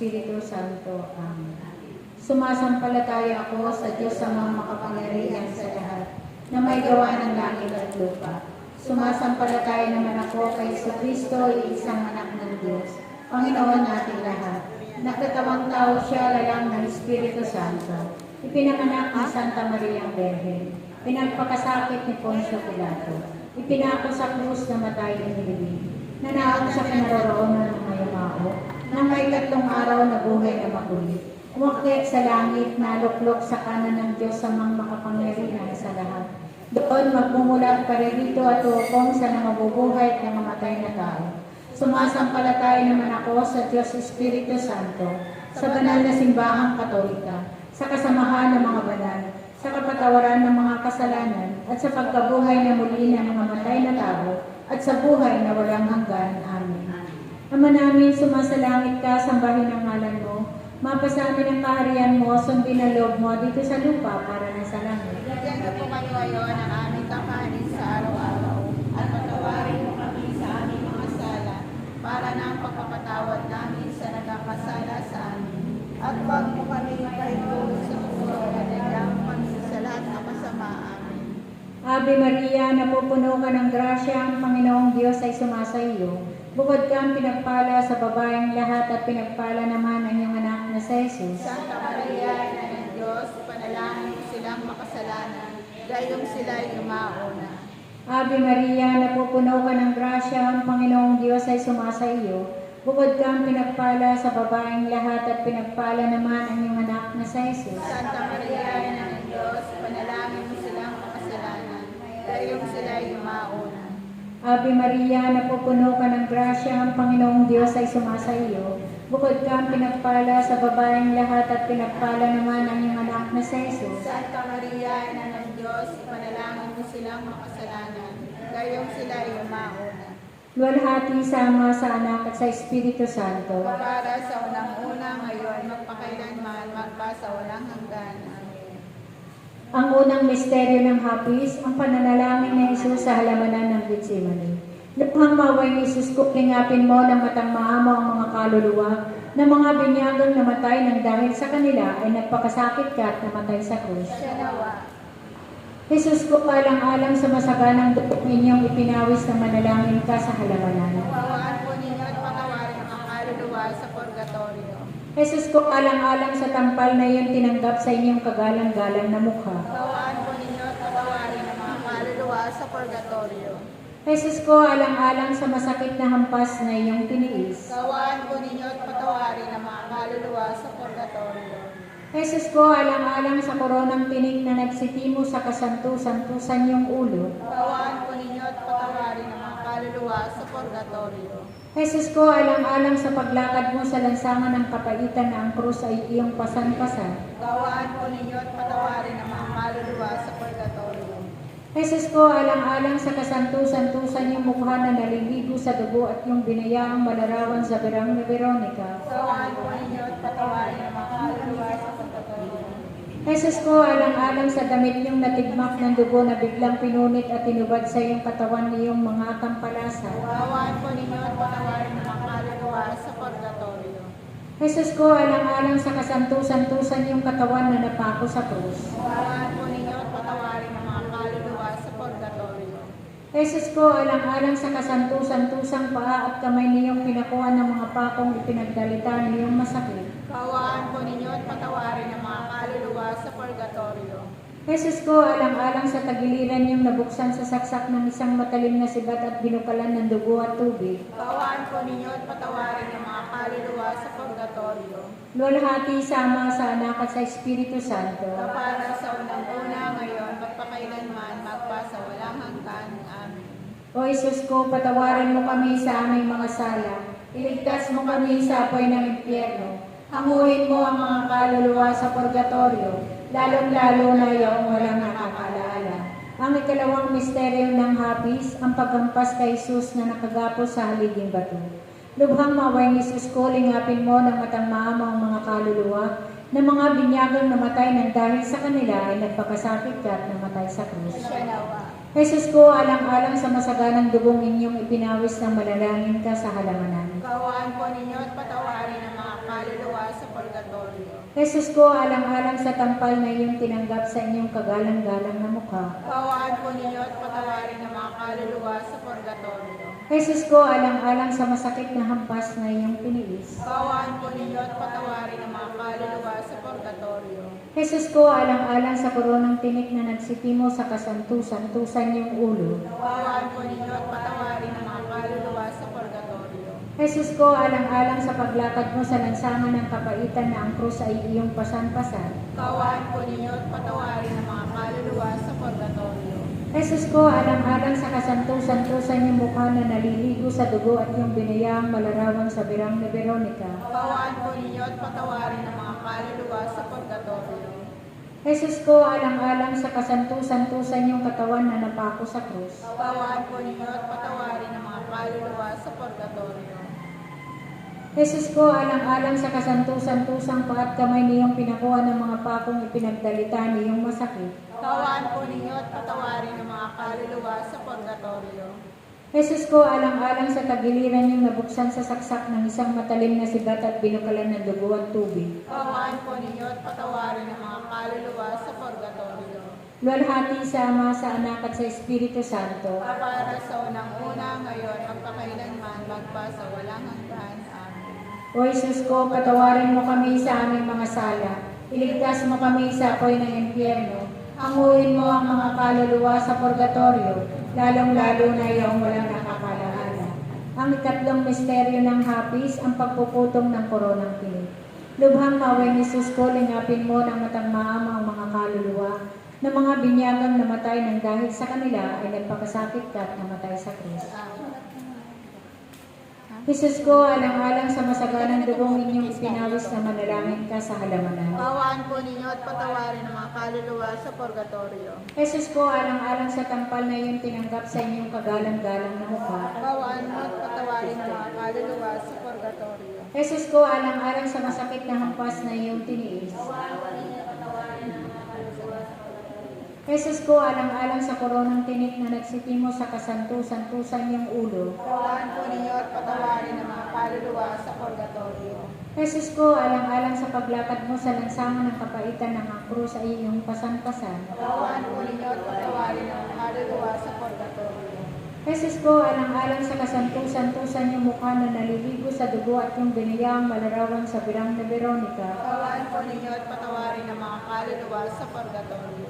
Espiritu Santo. Amen. Sumasampalataya ako sa Diyos sa mga makapangyarihan sa lahat na may gawa ng langit at lupa. Sumasampalataya naman ako kay Yesu Kristo, isang anak ng Diyos, Panginoon nating lahat. Nagkatawang tao siya lalang ng Espiritu Santo. Ipinanganak ni Santa Maria Virgen. Pinagpakasakit ni Poncio Pilato. Ipinako sa krus na matay ng nilibig. Nanaon sa kinaroroonan ng mayamao. Nang may tatlong araw na buhay na makulit. Umakyat sa langit, naluklok sa kanan ng Diyos mga makapangyarihan sa lahat. Doon magmumula pa rin dito at ukong sa nangabubuhay at nangamatay na tao. Sumasampalataya naman ako sa Diyos Espiritu Santo, sa banal na simbahang katolika, sa kasamahan ng mga banal, sa kapatawaran ng mga kasalanan, at sa pagkabuhay na muli ng mga matay na tao, at sa buhay na walang hanggan. Amen. Ama namin, sumasalangit ka, sambahin ang ngalan mo, mapasa amin ang kaharian mo, sundin ang loob mo dito sa lupa para na sa langit. Bigyan niyo po kayo ngayon ang aming kakanin sa araw-araw at patawarin mo kami sa aming mga sala para na ang pagpapatawad namin sa nagkakasala sa amin. At huwag mo kami ipahintulot sa at nagdang kami sa lahat ng masama. Amen. Ave Maria, napupuno ka ng grasya, ang Panginoong Diyos ay sumasa iyo. Bukod kang pinagpala sa babaeng lahat at pinagpala naman ang iyong anak na sa Jesus. Santa Maria, Ina ng Diyos, panalangin mo silang makasalanan, gayong sila'y yumauna. Ave Maria, napupuno ka ng grasya, ang Panginoong Diyos ay sumasa iyo. Bukod kang pinagpala sa babaeng lahat at pinagpala naman ang iyong anak na sa Jesus. Santa Maria, Ina ng Diyos, panalangin mo silang makasalanan, gayong sila'y yumauna. Ave Maria, napupuno ka ng grasya, ang Panginoong Diyos ay sumasa iyo. Bukod kang pinagpala sa babaeng lahat at pinagpala naman ang iyong anak na sa Jesus. Santa Maria, Ina ng Diyos, panalangin mo silang makasalanan, gayong sila'y yumauna. Luwalhati sama sa anak at sa Espiritu Santo. Para sa unang-una ngayon, magpakailanman, magpa sa walang hanggan. Ang unang misteryo ng hapis, ang pananalangin ni Jesus sa halamanan ng Getsemani. Luphang maway ni Jesus, kuklingapin mo ng matang maamo ang mga kaluluwa na mga binyagang namatay ng dahil sa kanila ay nagpakasakit ka at namatay sa krus. Jesus ko alang-alang sa masaganang dugo ninyong ipinawis na manalangin ka sa halamanan. Kawaan po ninyo at patawarin ang kaluluwa sa purgatorio. Jesus ko alang-alang sa tampal na iyon tinanggap sa inyong kagalang-galang na mukha. Kawaan po ninyo at patawarin ang mga kaluluwa sa purgatorio. Jesus ko alang-alang sa masakit na hampas na iyong tiniis. Kawaan po ninyo at patawarin ang mga kaluluwa sa purgatorio. Jesus ko alang-alang sa koronang tinik na nagsitimo sa kasantu-santusan iyong ulo. Kawaan po ninyo at patawarin ang mga kaluluwa sa purgatorio. Jesus ko alang-alang sa paglakad mo sa lansangan ng kapaitan na ang krus ay iyong pasan-pasan. Kawaan po ninyo at patawarin ang mga kaluluwa sa purgatorio. Jesus ko alang-alang sa kasantu-santusan iyong mukha na naliligo sa dugo at iyong binayaang malarawan sa birang ni Veronica. Kawaan po ninyo at patawarin ang mga kaluluwa sa purgatorio. Jesus ko alang-alang sa damit niyong natigmak ng dugo na biglang pinunit at tinubad sa iyong katawan niyong mga tampalasa. Kawaan po ninyo at patawarin ang mga kaluluwa sa purgatorio. Jesus ko alang-alang sa kasantu-santusan iyong katawan na napako sa krus. Kawaan po ninyo at patawarin ang mga kaluluwa sa purgatorio. Jesus ko alang-alang sa kasantu-santusang paa at kamay niyong pinakuha ng mga pakong ipinagdalita niyong masakit. Kawaan po ninyo at patawarin ang mga kaluluwa sa purgatorio. Jesus ko alang-alang sa tagiliran niyong nabuksan sa saksak ng isang matalim na sibat at binukalan ng dugo at tubig. Kawaan po ninyo at patawarin ang mga kaluluwa sa purgatorio. Luwalhati sama sa anak at sa Espiritu Santo. Kapara sa unang-una ngayon, magpakailanman, magpa sa walang hanggan. Amen. O Jesus ko, patawarin mo kami sa aming mga sala. Iligtas mo kami sa apoy ng impyerno. Hanguin mo ang mga kaluluwa sa purgatorio, lalong-lalo na yung walang nakakaalala. Ang ikalawang misteryo ng hapis, ang paghampas kay Jesus na nakagapos sa haliging bato. Lubhang maway ni Jesus ko, lingapin mo ng matang maama ang mga kaluluwa na mga binyagang namatay ng dahil sa kanila ay nagpakasakit ka at namatay sa krus. Jesus ko, alang-alang sa masaganang dugong inyong ipinawis ng malalangin ka sa halamanan. Kawaan po ninyo at patawarin ang kaluluwa sa purgatorio. Jesus ko, alang-alang sa tampal na iyong tinanggap sa inyong kagalang-galang na mukha. Kaawaan po ninyo at patawarin ang mga kaluluwa sa purgatorio. Jesus ko, alang-alang sa masakit na hampas na iyong tiniis. Kaawaan po ninyo at patawarin ang mga kaluluwa sa purgatorio. Jesus ko, alang-alang sa koronang tinik na nagsitimo sa kasantusan-tusan iyong ulo. Kaawaan po ninyo at patawarin ang mga kaluluwa sa purgatorio. Jesus ko, alang-alang sa paglakad mo sa lansangan ng kapaitan na ang krus ay iyong pasan-pasan. Kaawaan po ninyo at patawarin ang mga kaluluwa sa purgatorio. Jesus ko, alang-alang sa kasantusan-tusan iyong mukha na naliligo sa dugo at iyong binayaang malarawan sa birang ni Veronica. Kaawaan po ninyo at patawarin ang mga kaluluwa sa purgatorio. Jesus ko, alang-alang sa kasantusan-tusan iyong katawan na napako sa krus. Kaawaan po ninyo at patawarin ang mga kaluluwa sa purgatorio. Jesus ko, alang-alang sa kasantusan-tusang pa at kamay niyong pinakuha ng mga pakong ipinagdalita niyong masakit. Kaawaan po ninyo at patawarin ang mga kaluluwa sa purgatorio. Jesus ko, alang-alang sa tagiliran niyong nabuksan sa saksak ng isang matalim na sigat at binukalan ng dugo at tubig. Kaawaan po ninyo at patawarin ang mga kaluluwa sa purgatorio. Luwalhati sa Ama, sa Anak at sa Espiritu Santo. Para sa unang-una ngayon, magpakailanman, magpa sa walang hanggan. O Jesus ko, patawarin mo kami sa aming mga sala. Iligtas mo kami sa apoy ng impyerno. Hanguin mo ang mga kaluluwa sa purgatorio, lalong-lalo na iyong walang nakakalaala. Ang ikatlong misteryo ng hapis, ang pagpuputong ng koronang tinig. Lubhang maway ni Jesus ko, lingapin mo ng matang maama ang mga kaluluwa na mga binyagang namatay ng dahil sa kanila ay nagpakasakit ka at namatay sa krus. Jesus ko, alang-alang sa masaganang dugong inyong ipinawis na manalangin ka sa halamanan. Kaawaan po ninyo at patawarin ang mga kaluluwa sa purgatorio. Jesus ko, alang-alang sa tampal na iyong tinanggap sa inyong kagalang-galang na mukha. Kaawaan mo at patawarin ang mga kaluluwa sa purgatorio. Jesus ko, alang-alang sa masakit na hampas na iyong tiniis. Jesus ko, alang-alang sa koronang tinik na nagsitimo sa kasantusan-tusan iyong ulo. Kaawaan po ninyo at patawarin ang mga kaluluwa sa purgatorio. Jesus ko, alang-alang sa paglakad mo sa lansangan ng kapaitan ng ang krus ay iyong pasan-pasan. Kaawaan po ninyo at patawarin ang mga kaluluwa sa purgatorio. Jesus ko, alang-alang sa kasantusan-tusan yung mukha na naliligo sa dugo at yung biniyaang malarawan sa birang na Veronica. Kaawaan po ninyo at patawarin ang mga kaluluwa sa purgatorio.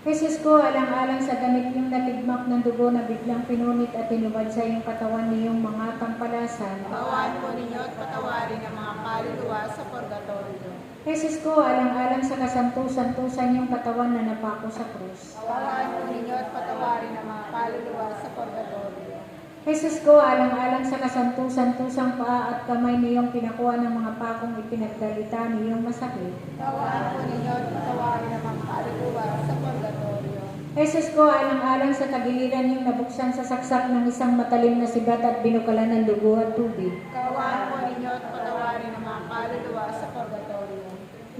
Jesus ko, alang-alang sa damit yung natigmak ng dugo na biglang pinunit at tinubad sa iyong katawan niyong mga pampalasan. Kaawaan po ninyo at patawarin ang mga kaluluwa sa purgatorio. Jesus ko, alang-alang sa kasantusan-tusan yung katawan na napako sa krus. Kaawaan po ninyo at patawarin ang mga kaluluwa sa purgatorio. Jesus ko, alang-alang sa kasantusan-tusang paa at kamay niyong pinakuha ng mga pakong ipinagdalita niyong masakit. Kaawaan po ninyo at patawarin ang mga kaluluwa sa purgatorio. Jesus ko, alang-alang sa tagiliran yung nabuksan sa saksak ng isang matalim na sigat at binukalan ng dugo at tubig. Kaawaan po ninyo at patawarin ang mga kaluluwa sa purgatorio.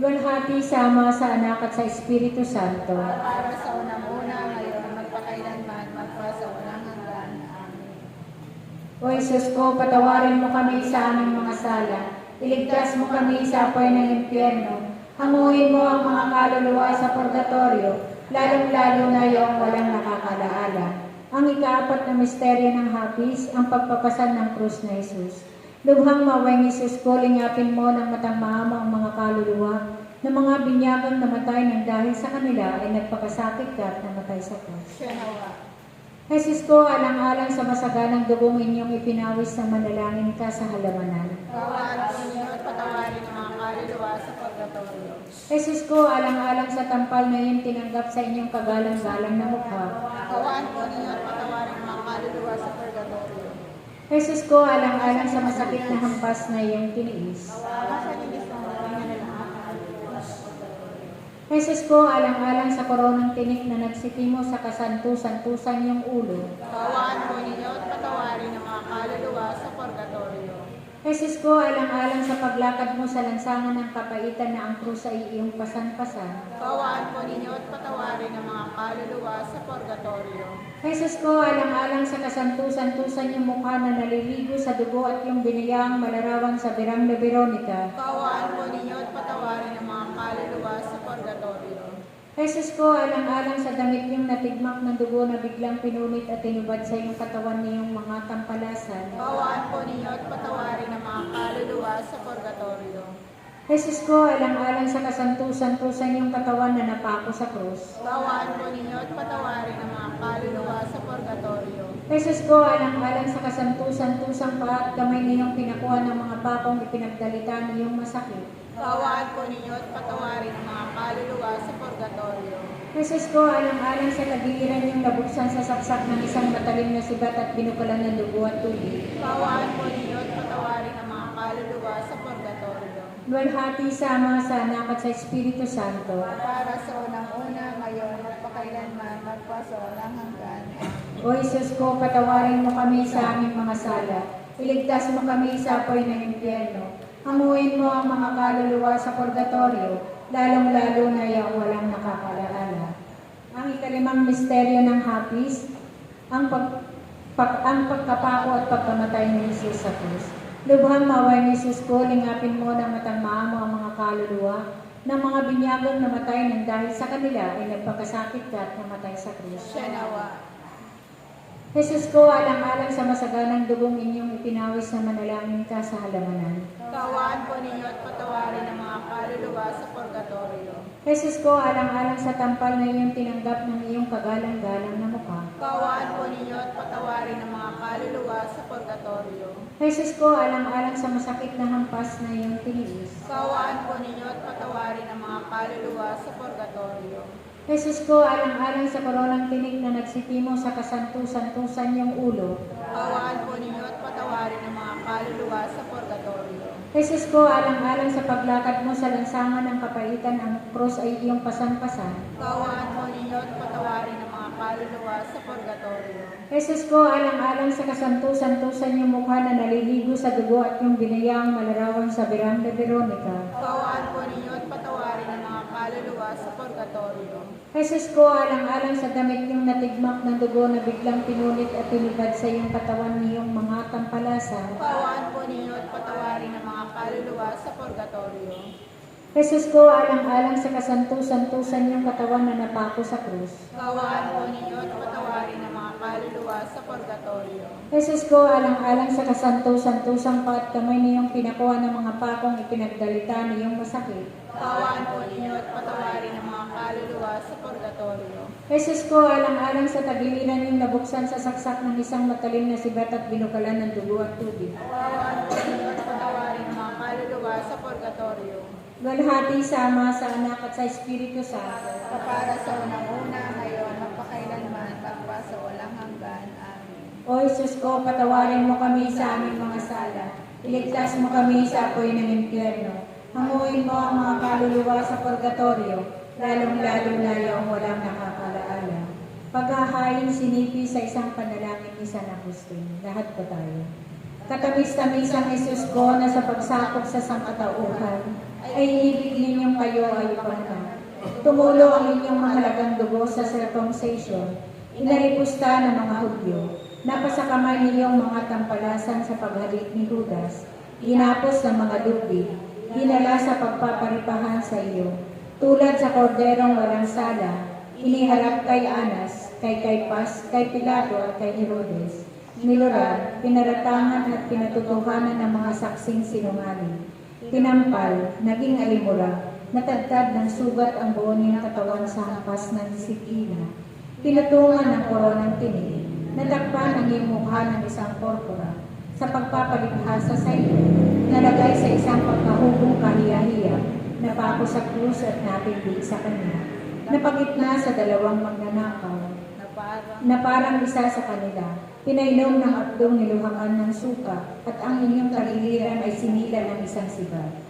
Luwalhati sa Ama, sa Anak at sa Espiritu Santo. Para sa unang-una ngayon, magpakailanman, magpa sa walang hanggan. Amen. O Jesus ko, patawarin mo kami sa aming mga sala. Iligtas mo kami sa apoy ng impyerno. Hanguin mo ang mga kaluluwa sa purgatorio, lalong-lalo na yung walang nakakalaala. Ang ikaapat na misteryo ng hapis, ang pagpapasan ng krus na Jesus. Lubhang maway ni Jesus ko, lingapin mo ng matang maama ang mga kaluluwa na mga binyagang namatay ng dahil sa kanila ay nagpakasakit ka at namatay sa krus. Jesus ko, alang-alang sa masaganang dugong inyong ipinawis na manalangin ka sa halamanan. Kaawaan po ninyo at patawarin ang mga kaluluwa sa purgatorio. Jesus ko, alang-alang sa tampal na iyong tinanggap sa inyong kagalang-galang na mukha. Kaawaan po ninyo at patawarin ang mga kaluluwa sa purgatorio. Jesus ko, alang-alang sa masakit na hampas na iyong tiniis. Kaawaan po ninyo at Jesus ko, alang-alang sa koronang tinik na nagsitimo sa kasantu-santusan iyong ulo. Kaawaan po ninyo at patawarin ang mga kaluluwa sa Jesus ko, alang-alang sa paglakad mo sa lansangan ng kapaitan na ang krus ay iyong pasan-pasan. Kawaan po ninyo at patawarin ang mga kaluluwa sa purgatorio. Jesus ko, alang-alang sa kasantusan-tusan yung mukha na naliligo sa dugo at yung biniyang malarawan sa birang na Veronica. Kawaan po ninyo at patawarin ang mga kaluluwa sa purgatorio. Jesus ko, alang-alang sa damit yung natigmak ng dugo na biglang pinunit at tinubad sa iyong katawan niyong mga tampalasan. Kawaan po ninyo at patawarin ang mga kaluluwa sa purgatorio. Jesus ko, alang-alang sa kasantusan-tusan yung katawan na napako sa krus. Kawaan po ninyo at patawarin ang mga kaluluwa sa purgatorio. Jesus ko, alang-alang sa kasantusan-tusan pa at kamay niyong pinakuha ng mga pakong ipinagdalita niyong masakit. Kawaan po ninyo at patawarin ang mga kaluluwa sa purgatorio. Jesus ko, alang-alang sa kagiliran yung nabuksan sa saksak ng isang matalim na sibat at binukalan ng dugo at tubig. Kawaan po ninyo at patawarin ang mga kaluluwa sa purgatorio. Luwalhati sa Ama, sa Anak at sa Espiritu Santo. Para sa unang-una, ngayon at pakailanman, magpasolang hanggan. O Jesus ko, patawarin mo kami sa aming mga sala. Iligtas mo kami sa apoy ng impyerno. Hamuin mo ang mga kaluluwa sa purgatorio, lalong-lalo na yung walang nakakalaala. Ang ikalimang misteryo ng hapis, ang, pag, pag, ang pagkapako at pagkamatay ni Jesus sa krus. Lubhang maway ni Jesus ko, lingapin mo na matang maamo ang mga kaluluwa ng mga binyagong namatay nang dahil sa kanila ay nagpakasakit ka at namatay sa krus. Siya nawa. Jesus ko, alang-alang sa masaganang dugong inyong ipinawis na manalangin ka sa halamanan. Kawaan po ninyo at patawarin ang mga kaluluwa sa purgatorio. Jesus ko, alang-alang sa tampal na iyong tinanggap ng iyong kagalang-galang na mukha. Kawaan po ninyo at patawarin ang mga kaluluwa sa purgatorio. Jesus ko, alang-alang sa masakit na hampas na iyong tiniis. Kawaan po ninyo at patawarin ang mga kaluluwa sa purgatorio. Jesus ko, alang-alang sa koronang tinig na nagsitimo sa kasantu-santusan yung ulo. Kawaan po ninyo at patawarin ang mga kaluluwa sa purgatorio. Jesus ko, alang-alang sa paglakad mo sa lansangan ng kapaitan, ang krus ay iyong pasan-pasan. Kawaan po ninyo at patawarin ang mga kaluluwa sa purgatorio. Jesus ko, alang-alang sa kasantu-santusan yung mukha na naliligo sa dugo at yung binayang malarawan sa birang de Veronica. Kawaan po ninyo at patawarin ang mga kaluluwa sa purgatorio. Jesus ko, alang-alang sa damit yung natigmak ng dugo na biglang pinunit at tinubad sa iyong katawan niyong mga tampalasan. Kawaan po ninyo at patawarin ang mga kaluluwa sa purgatorio. Jesus ko, alang-alang sa kasantu-santusan yung katawan na napako sa krus. Kawaan po ninyo at patawarin ang mga kaluluwa sa purgatorio. Jesus ko, alang-alang sa kasantu-santusang pa at kamay niyong pinakuha ng mga pakong ipinagdalita niyong masakit. Kawaan po ninyo at patawarin ang mga kaluluwa sa purgatorio. Jesus ko, alang-alang sa tagiliran yung nabuksan sa saksak ng isang matalim na sibat at binukalan ng dugo at tubig. Po at patawarin mga kaluluwa sa purgatorio. Galhati sa Ama, sa Anak at sa Espiritu Santo. Para sa unang-una, ngayon, magpakailanman, magpa sa walang hanggan. Amen. O Jesus ko, patawarin mo kami sa aming mga sala. Iligtas mo kami sa apoy ng impyerno. Hanguin mo ang mga kaluluwa sa purgatorio, lalong-lalo na yung walang nakakalaala. Paghahain sinipi sa isang panalangin ni San Agustin. Lahat po tayo. Katamis-tamis ang Jesus ko na sa pagsakop sa sangkatauhan, ay ibig ninyong kayo ay ipagka. Tumulo ang inyong mahalagang dugo sa circumcision, inaripusta ng mga Hudyo, napasakamay ninyong mga tampalasan sa paghalik ni Judas, ginapos ng mga dubig, dinala sa pagpaparipahan sa iyo, tulad sa korderong walang sala, iniharap kay Anas, kay Kaypas, kay Pilato at kay Herodes. Niluran, pinaratangan at pinatutuhanan ng mga saksing sinungaling. Tinampal, naging alimura, natagtad ng sugat ang buo niyang katawan sa hampas ng sikina. Pinutungan ng koronang tinig, natakpan ang iyong mukha ng isang porpora. Sa pagpapaliphasa sa iyo, nalagay sa isang pagkahubong kahiyahiya, napako sa krus at napindi sa kanya. Napagitna sa dalawang magnanakaw, Na parang isa sa kanila. Pinainom ng akdong niluhangan ng suka at ang inyong tagiliran ay sinila ng isang sibat.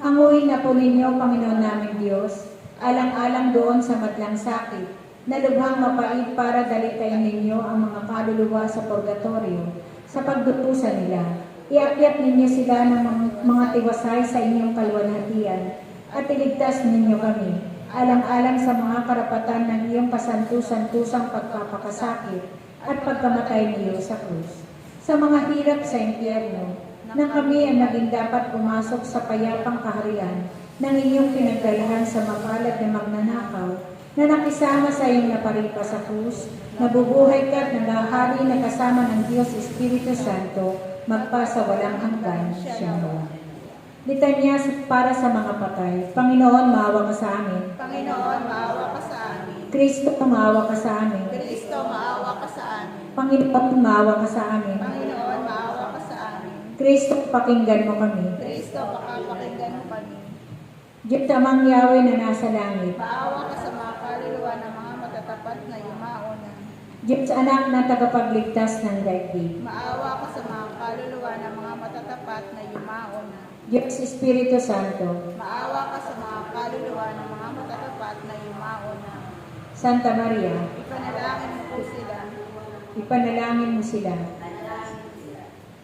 Hanguin na po ninyo, Panginoon namin Diyos, alang-alang doon sa madlang sakit, na lubhang mapait para dalitayin ninyo ang mga kaluluwa sa purgatorio sa pagdutusan nila. Iakyat ninyo sila ng mga, tiwasay sa inyong kalwalhatian at iligtas ninyo kami, alang-alang sa mga karapatan ng iyong kasantu-santusang pagpapakasakit at pagkamatay niyo sa krus. Sa mga hirap sa impyerno, na kami ang naging dapat pumasok sa payapang kaharian ng inyong pinagdalahan sa mapalad na magnanakaw na nakisama sa iyong naparipa sa krus, nabubuhay ka at nagahari na kasama ng Diyos Espiritu Santo, magpa sa walang hanggan siyang Litanya para sa mga patay. Panginoon, maawa ka sa amin. Panginoon, maawa ka sa amin. Kristo, maawa ka sa amin. Kristo, maawa ka sa amin. Panginoon, maawa ka sa amin. Panginoon, maawa ka sa amin. Kristo, pakinggan mo kami. Kristo, pakapakinggan mo kami. Diyos amang Yahweh na nasa langit. Maawa ka sa mga kaluluwa ng mga matatapat na yumauna. Diyos anak na tagapagligtas ng daigdig. Maawa ka sa mga kaluluwa ng mga matatapat na yumauna. Diyos Espiritu Santo. Maawa ka sa mga kaluluwa ng mga matatapat na yumauna. Santa Maria, Ipanalangin mo po sila. ipanalangin mo sila.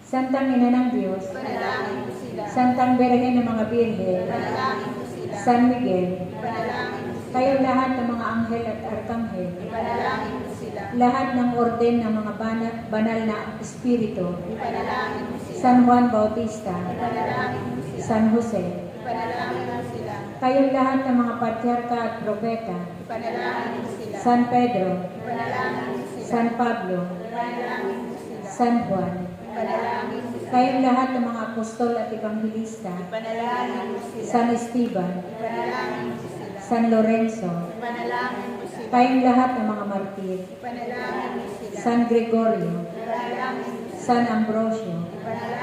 Santang Ina ng Diyos, Ipanalangin mo sila. Santang Birhen ng mga Birhen, Ipanalangin mo sila. San Miguel, Ipanalangin mo sila. kayong lahat ng mga anghel at arkanghel, Ipanalangin mo sila. lahat ng orden ng mga banal, banal na espiritu, Ipanalangin mo sila. San Juan Bautista, Ipanalangin mo sila. San Jose, Ipanalangin mo sila. kayong lahat ng mga patriarka at propeta, Ipanalangin mo sila. San Pedro, Ipanalangin mo sila. San Pablo, Ipanalangin mo sila. San Juan, Ipanalangin mo sila. kayong lahat ng mga apostol at ebanghelista, Ipanalangin mo sila. San Esteban, Ipanalangin mo sila. San Lorenzo, Ipanalangin mo sila. kayong lahat ng mga martir, Ipanalangin mo sila. San Gregorio, Ipanalangin mo sila. San Ambrosio, Ipanalangin.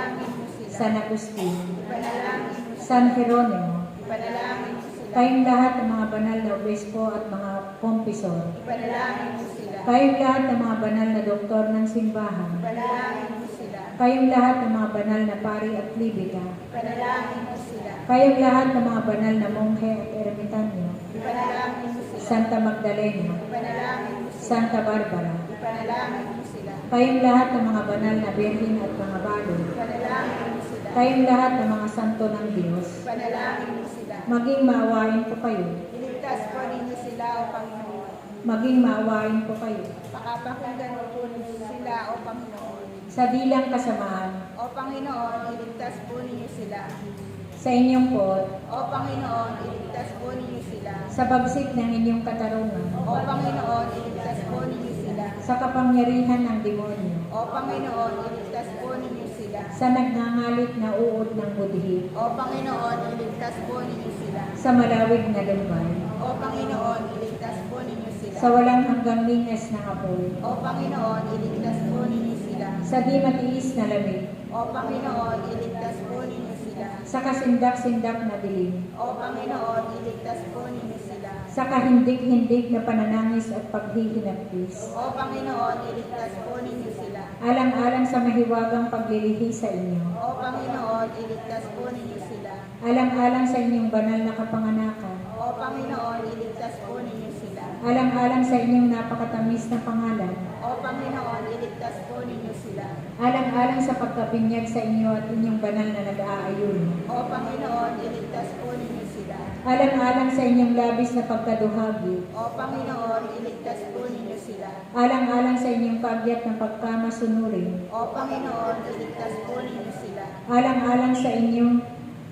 San Agustin. San Jeronimo, kayong lahat ng mga banal na obispo at mga kompisor, kayong lahat ng mga banal na doktor ng simbahan, kayong lahat ng mga banal na pari at libita, kayong lahat ng mga banal na monghe at ermitanyo. Santa Magdalena. Santa Barbara, kayong lahat ng mga banal na birhin at mga balo. Kayong lahat ng mga santo ng Diyos, Ipanalangin mo sila. maging maawain po kayo, Iligtas po ninyo sila, O Panginoon. maging maawain po kayo. Pakapakinggan mo po ninyo sila, O Panginoon. Sa dilang kasamaan, O Panginoon, iligtas po ninyo sila. sa inyong pot, O Panginoon, iligtas po ninyo sila. sa bagsik ng inyong katarungan, O Panginoon, iligtas po ninyo sila. sa kapangyarihan ng demonyo, O Panginoon, iligtas po ninyo. Sa nagngangalit na uod ng budhi, O Panginoon, iligtas po ninyo sila. sa malawig na lumbay, O Panginoon, iligtas po ninyo sila. sa walang hanggang lingas na apoy, O Panginoon, iligtas po ninyo sila. sa di matiis na lamig, O Panginoon, iligtas po ninyo sila. sa kasindak-sindak na dilim, O Panginoon, iligtas po ninyo sila. sa kahindig-hindig na pananangis at paghihinagpis, O Panginoon, iligtas po ninyo sila. Alang-alang sa mahiwagang paglilihi sa inyo, O Panginoon, iligtas po ninyo sila. alang-alang sa inyong banal na kapanganakan, O Panginoon, iligtas po ninyo sila. alang-alang sa inyong napakatamis na pangalan, O Panginoon, iligtas po ninyo sila. alang-alang sa pagkabinyag sa inyo at inyong banal na nag-aayuno, O Panginoon, iligtas po ninyo sila. alang-alang sa inyong labis na pagkaduhagi, O Panginoon, iligtas po. Alang-alang sa inyong kagyat na pagkamasunurin, O Panginoon, iligtas po ninyo sila. alang-alang sa inyong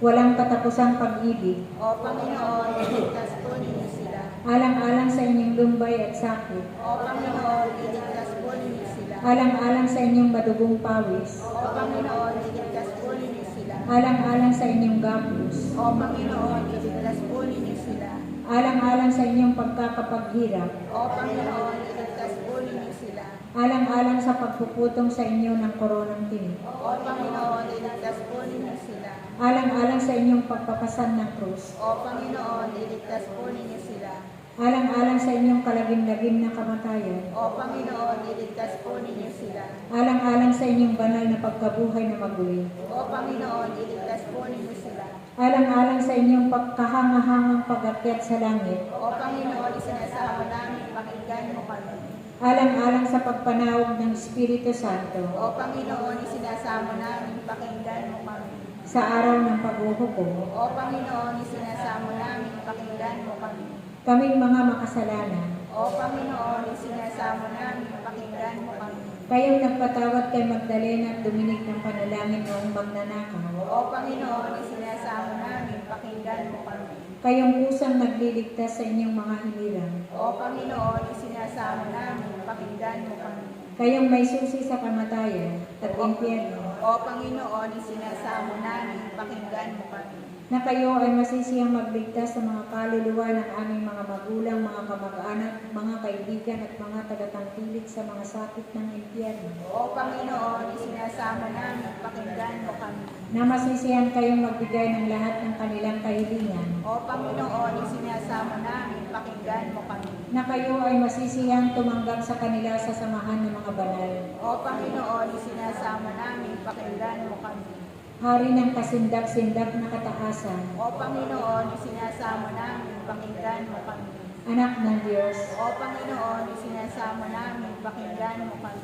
walang katapusang pag-ibig, O Panginoon, iligtas po ninyo sila. alang-alang sa inyong lumbay at sakit, O Panginoon, iligtas po ninyo sila. alang-alang sa inyong madugong pawis, O Panginoon, iligtas po ninyo sila. alang-alang sa inyong gapos, O Panginoon, iligtas po ninyo sila. alang-alang sa inyong pagkakapaghirap, O Panginoon, iligtas po ninyo sila. Alang-alang sa pagpuputong sa inyo ng koronang tinik, O Panginoon, iligtas po ninyo sila. alang-alang sa inyong pagpapasan ng krus, O Panginoon, iligtas po ninyo sila. alang-alang sa inyong kalagim-lagim na kamatayan, O Panginoon, iligtas po ninyo sila. alang-alang sa inyong banal na pagkabuhay na maguli, O Panginoon, iligtas po ninyo sila. alang-alang sa inyong pagkahangahangang pagakyat sa langit, O Panginoon, isinasama namin, pakinggan mo kami. Alang-alang sa pagpanawag ng Espiritu Santo, O Panginoon, isinasamo namin, pakinggan mo kami. sa araw ng paghuhukom, O Panginoon, isinasamo namin, pakinggan mo kami. kaming mga makasalanan, O Panginoon, isinasamo namin, pakinggan mo kami. kayong nagpatawad kay Magdalena at Dominik ng panalangin noong magnanakaw, O Panginoon, isinasamo namin, pakinggan mo kami. Kayong kusang nagliligtas sa inyong mga hinirang, O Panginoon, isinasamo namin, pakinggan mo kami. kayong may susi sa kamatayan at impyerno, O Panginoon, isinasamo namin, pakinggan mo kami. Na kayo ay masisiyang magligtas sa mga kaluluwa ng aming mga magulang, mga kamag-anak, mga kaibigan at mga tagatangkilik sa mga sakit ng impyerno. O Panginoon, isinasamo namin, pakinggan mo kami. Na masisiyan kayong magbigay ng lahat ng kanilang kahilingan. O Panginoon, isinasamo namin, pakinggan mo kami. Na kayo ay masisiyang tumanggap sa kanila sa samahan ng mga banal. O Panginoon, isinasamo namin, pakinggan mo kami. Hari ng kasindak-sindak na kataasan, O Panginoon, isinasamo namin, pakinggan mo kami. anak ng Diyos, O Panginoon, isinasamo namin, pakinggan mo kami.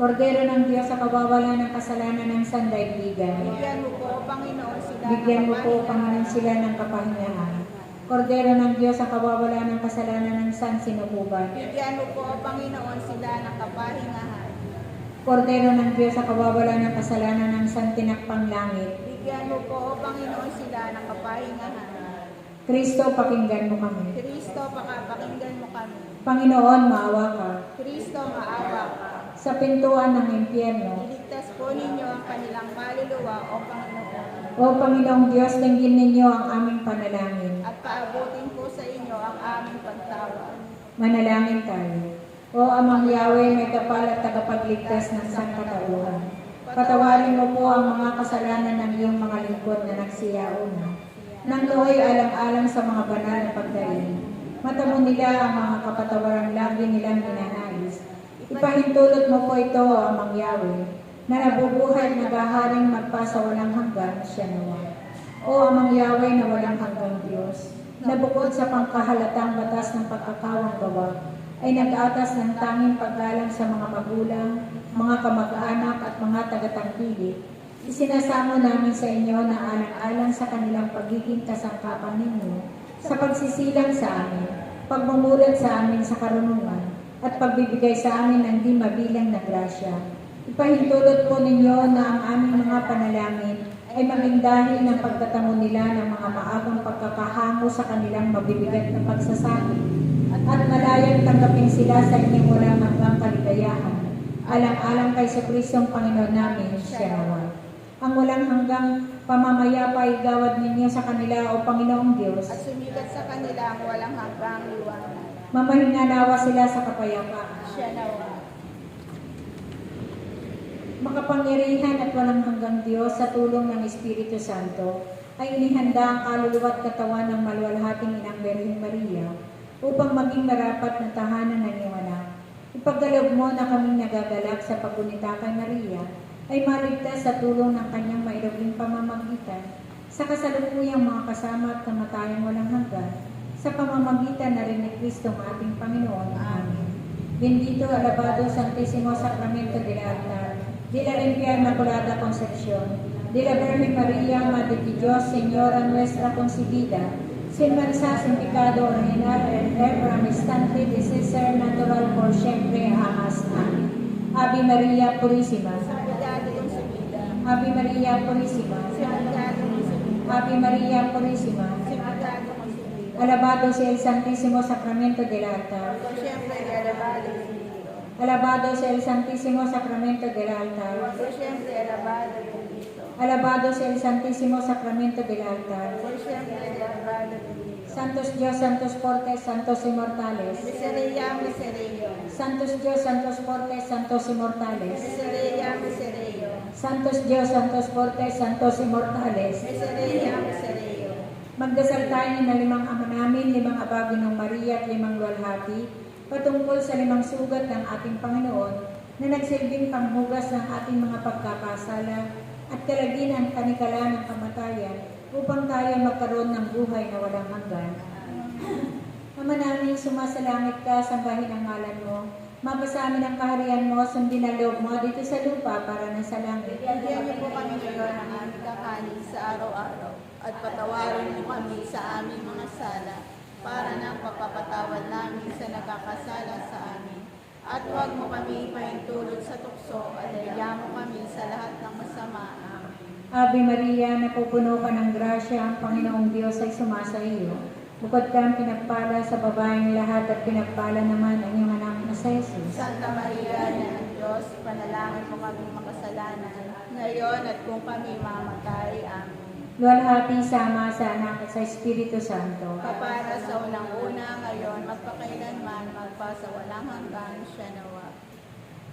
Kordero ng Diyos sa kawawalan ng kasalanan ng sandaigdigan. Bigyan mo po, Panginoon, sila Bigyan mo po. Panginoon, sila ng kapahingahan. Kordero ng Diyos sa kawawalan ng kasalanan ng San Sinububan. Bigyan mo po, Panginoon, sila ng kapahingahan. Kordero ng Diyos sa kawawalan ng kasalanan ng San Tinakpang Langit. Bigyan mo po, O Panginoon, sila ng kapahingahan. Kristo, pakinggan mo kami. Kristo, pakapakinggan mo kami. Panginoon, maawa ka. Kristo, maawa ka. Sa pintuan ng impyerno, Iligtas po ninyo ang kanilang kaluluwa, O Panginoon. O Panginoong Diyos, tinggin ninyo ang aming panalangin. At paabutin po sa inyo ang aming pagtawad. Manalangin tayo. O Amang Yahweh, may kapal at tagapagligtas ng sangkatauhan. Patawarin mo po ang mga kasalanan ng iyong mga lingkod na nagsiyauna. Nang nooy alang-alang sa mga banal na pagdaing. Matamo nila ang mga kapatawarang lagi nilang ninanais. Ipahintulot mo po ito, O Amang Yahweh, na nabubuhay at naghaharing magpasa walang hanggan siya nawa. O Amang Yahweh na walang hanggang Diyos, na bukod sa pangkahalatang batas ng pagkakawang gawa, ay nag-atas ng tanging paggalang sa mga magulang, mga kamag-anak at mga tagatangkilik. Isinasamo namin sa inyo na alang-alang sa kanilang pagiging kasangkapan ninyo, sa pagsisilang sa amin, pagmumulat sa amin sa karunungan, at pagbibigay sa amin ng di mabilang na grasya. Ipahintulot po ninyo na ang aming mga panalangin ay maging dahil ng pagtatamo nila ng mga maagang pagkakahango sa kanilang mabibigat na pagsasakit at malayang tanggapin sila sa inyong walang hanggang kaligayahan. Alang-alang kay sa Kristong Panginoon namin, nawa. Ang walang hanggang pamamayapa ay gawad ninyo sa kanila o Panginoong Diyos. At sumikat sa kanila ang walang hanggang liwanag. Mamahinga nawa sila sa kapayapaan. Nawa. Makapangyarihan at walang hanggang Diyos sa tulong ng Espiritu Santo ay inihanda ang kaluluwa at katawan ng maluwalhating inang Berheng Maria upang maging marapat na tahanan ng iyong anak. Ipagdalog mo na kaming nagagalak sa paggunita kay Maria ay maligtas sa tulong ng kanyang mairogling pamamagitan sa kasalukuyang mga kasama at kamatayang walang hanggan sa pamamagitan na rin ni Kristo ating Panginoon. Amen. Bendito, alabado, Santísimo Sacramento del Altar, de la limpia Inmaculada Concepción, de la Virgen María, Madre de Dios, Señora nuestra concebida, Firman sa sindikado Renal Reverend Stanley de Cesar Natural por Siempre Amas Amin. Ave María Purísima. Ave María Purísima. Ave María Purísima. Alabado sea el Santísimo Sacramento del altar. Alabado sea el Santísimo Sacramento del altar. Alabado sea el Santísimo Sacramento del altar. Santos Dios, santos fortes, santos inmortales. Miseria, miseria. Santos Dios, santos fortes, santos inmortales. Miseria, miseria. Santos Dios, santos fortes, santos inmortales. Miseria, miseria. Magdasal tayo ng limang ama namin, limang abagi ng Maria at limang luwalhati, patungkol sa limang sugat ng ating Panginoon na nagsilbing panghugas ng ating mga pagkakasala at kalaginan kanikala ng kamatayan upang tayo magkaroon ng buhay na walang hanggan. Ama namin, sumasalangit ka, sambahin ang ngalan mo. Mapasa amin ang kaharian mo, sundin ang loob mo dito sa lupa para na sa langit. Bigyan niyo po kami ngayon ng aming kakanin sa araw-araw at patawarin mo kami sa aming mga sala para ng pagpapatawad namin sa nakakasala sa amin. At huwag mo kami ipahintulot sa tukso at mo kami sa lahat ng masama. Ave Maria, napupuno ka ng grasya, ang Panginoong Diyos ay sumasa iyo. Bukod kang pinagpala sa babaeng lahat at pinagpala naman ang iyong anak na sa Jesus. Santa Maria, Ina ng Diyos, panalangin mo kami makasalanan, ngayon at kung kami mamatay. Amen. Luwalhati sama sa anak at sa Espiritu Santo. Kapara sa unang-una ngayon, magpakailanman, magpa sa walang hanggan, siya nawa.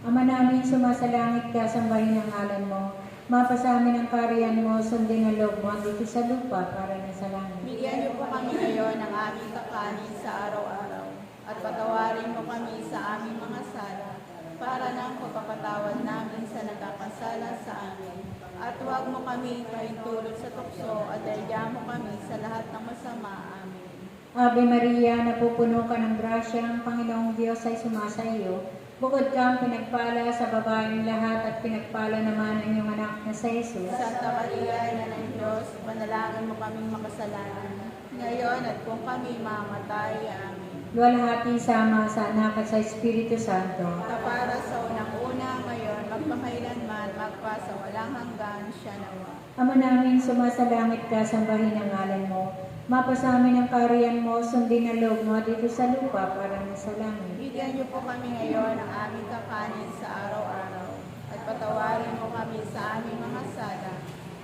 Ama namin, sumasalangit ka, sambahin ang ngalan mo. Mapasa amin ang kariyan mo, sundin ang loob mo dito sa lupa para na sa langit. Bigyan niyo po kami ngayon ng aming kakanin sa araw-araw at patawarin mo kami sa aming mga sala para ng pagpapatawad namin sa nagkakasala sa amin. At huwag mo kami pahintulot sa tukso at dayya mo kami sa lahat ng masama. Amen. Ave Maria, napupuno ka ng grasya, ang Panginoong Diyos ay sumasa iyo. Bukod kang pinagpala sa babaeng lahat at pinagpala naman ang iyong anak na sa Jesus. Santa Maria, Ina ng Diyos, panalangin mo kaming makasalanan, ngayon at kung kami mamatay. Amen. Luwalhati sama sa anak at sa Espiritu Santo. Kapara sa unang-una ngayon, magpakailanman, magpa sa walang hanggan, siya nawa. Ama namin, sumasalangit ka, sambahin ang ngalan mo. Mapasa amin ang kariyan mo, sundin ang loob mo dito sa lupa para na sa langit. Bigyan niyo po kami ngayon ng aming kakanin sa araw-araw at patawarin mo kami sa aming mga sala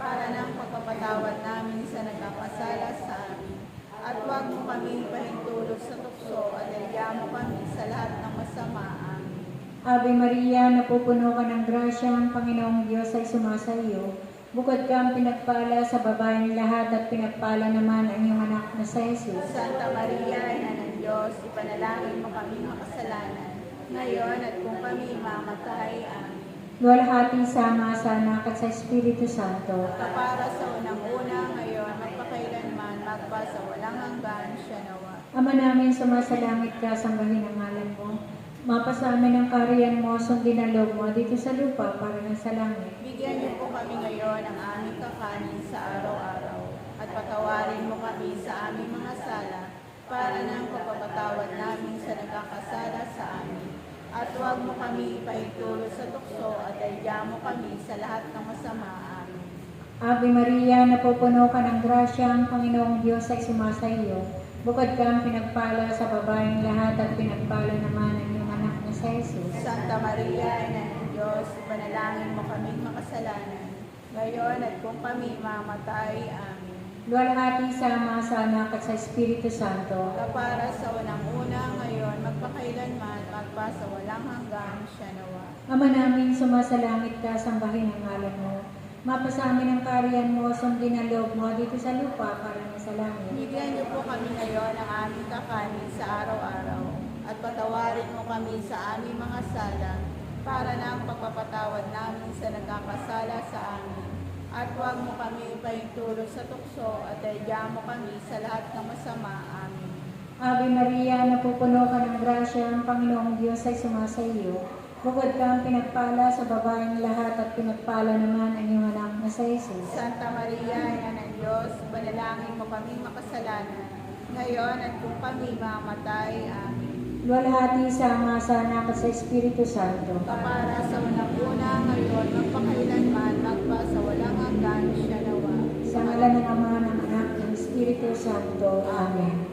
para ng pagpapatawad namin sa nagkakasala sa amin. At huwag mo kami pahintulot sa tukso at mo kami sa lahat ng masama. Ave Maria, napupuno ka ng grasya, ang Panginoong Diyos ay sumasa iyo. Bukod kang pinagpala sa babaeng lahat at pinagpala naman ang iyong anak na sa Jesus. Santa Maria, Ina Diyos, ipanalangin mo kami makasalanan, ngayon at kung kami mamatay. Amen. Luwalhati sama sa anak at sa Espiritu Santo. Kapara sa unang-una ngayon, magpakailanman, magpa sa walang hanggan, siya nawa. Ama namin, sumasalangit ka, sambahin ang ngalan mo. Mapasa amin ang kariyan mo, sundin ang loob mo dito sa lupa para na sa langit. Bigyan niyo po kami ngayon ng aming kakanin sa araw-araw at patawarin mo kami sa aming mga sala para ng pagpapatawad namin sa nagkakasala sa amin. At huwag mo kami ipahintulot sa tukso at dayya mo kami sa lahat ng masama. Amen. Ave Maria, napupuno ka ng grasya, ang Panginoong Diyos ay sumasa iyo. Bukod kang pinagpala sa babaeng lahat at pinagpala naman ang iyong anak na sa Jesus. Santa Maria, Ina ng Diyos, panalangin mo kaming makasalanan, ngayon at kung kami mamatay. Amen. Luwalhati sama sa anak at sa Espiritu Santo. Kapara sa unang-una ngayon, magpakailanman, magpa sa walang hanggan, siya nawa. Ama namin, sumasalangit ka, sambahin ang ngalan mo. Mapasa amin ang kariyan mo, sundin ang loob mo dito sa lupa para na sa langit. Bigyan niyo po kami ngayon ng aming kakanin sa araw-araw at patawarin mo kami sa aming mga sala para ng pagpapatawad namin sa nagkakasala sa amin. At huwag mo kami ipahintulot sa tukso at dayya mo kami sa lahat ng masama. Amen. Ave Maria, napupuno ka ng grasya, ang Panginoong Diyos ay sumasa iyo. Bukod kang pinagpala sa babaeng lahat at pinagpala naman ang iyong anak na sa Jesus. Santa Maria, Ina ng Diyos, panalangin mo kami makasalanan, ngayon at kung kami mamatay. Amen. Luwalhati sama sa anak at sa Espiritu Santo. Kapara sa unang-una ngayon, magpakailanman, magpa sa walang hanggan, siya nawa. Sa ngalan ng Ama, ng Anak, ng Espiritu Santo. Amen.